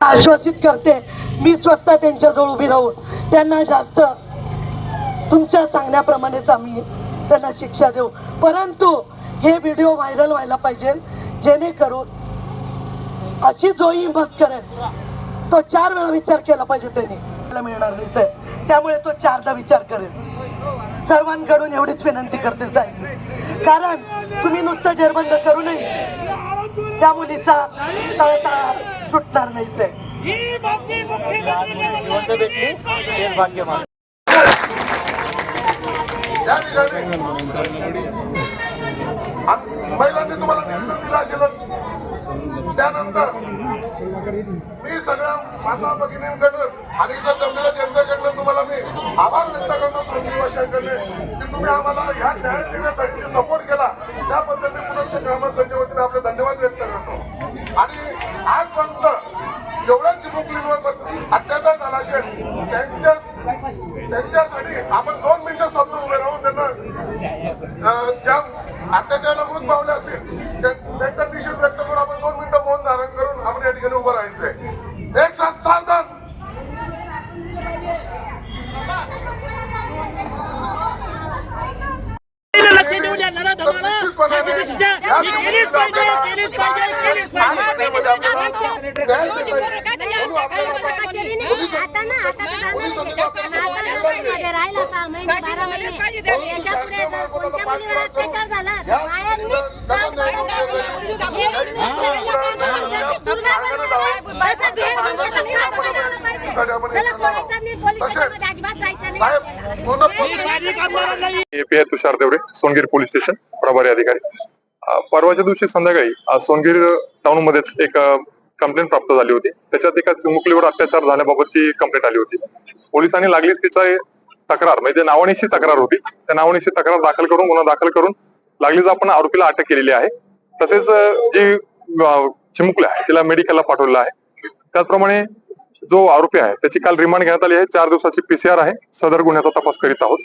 आश्वासित करते. मी स्वतः त्यांच्याजवळ उभी राहून त्यांना जास्त तुमच्या सांगण्याप्रमाणेच आम्ही त्यांना शिक्षा देऊ. परंतु हे व्हिडिओ व्हायरल व्हायला पाहिजे जेणेकरून अशी जो हिंमत करेल. तो चार वेळा विचार केला पाहिजे त्यांनी. मिळणार नाही साहेब. त्यामुळे तो चारदा विचार करेल. सर्वांकडून एवढीच विनंती करते साहेब. कारण तुम्ही नुसतं जेरबंद करू नये. त्या मुलीचा तळतळा सुटणार नाहीच साहेब महिलांनी तुम्हाला निवेदन दिला असेलच. त्यानंतर मी सगळ्या माता भगिनींकडून आणि इथं जमलेल्या जनतेकडनं तुम्हाला मी आभार आणि आजपर्यंत जेवढ्या चिमुकलींवर अत्याचार झाला असेल त्यांच्या त्यांच्यासाठी आपण दोन मिनिटं स्तब्ध उभे राहून. त्यांना ज्या अत्याचाराला मृत पावले असतील त्या- त्यांचा निषेध व्यक्त करून आपण दोन मिनिटं मौन धारण करून आपण या ठिकाणी उभं राहायचंय. एक साथ सावधान API Tushar Deore Songir police station. प्रभारी अधिकारी परवाच्या दिवशी संध्याकाळी सोनगिरी टाउन मध्येच एक कंप्लेंट प्राप्त झाली होती. त्याच्यात एका चिमुकलीवर अत्याचार झाल्याबाबतची कंप्लेंट आली होती. पोलिसांनी लागलीच तिचा तक्रार म्हणजे नावानिशी तक्रार होती. त्या नावानिशी तक्रार दाखल करून गुन्हा दाखल करून लागलीच आपण आरोपीला अटक केलेली आहे. तसेच जी चिमुकली आहे तिला मेडिकलला पाठवलेलं आहे. त्याचप्रमाणे जो आरोपी आहे त्याची काल रिमांड घेण्यात आली आहे. चार दिवसाची पीसीआर आहे. सदर गुन्ह्याचा तपास करीत आहोत.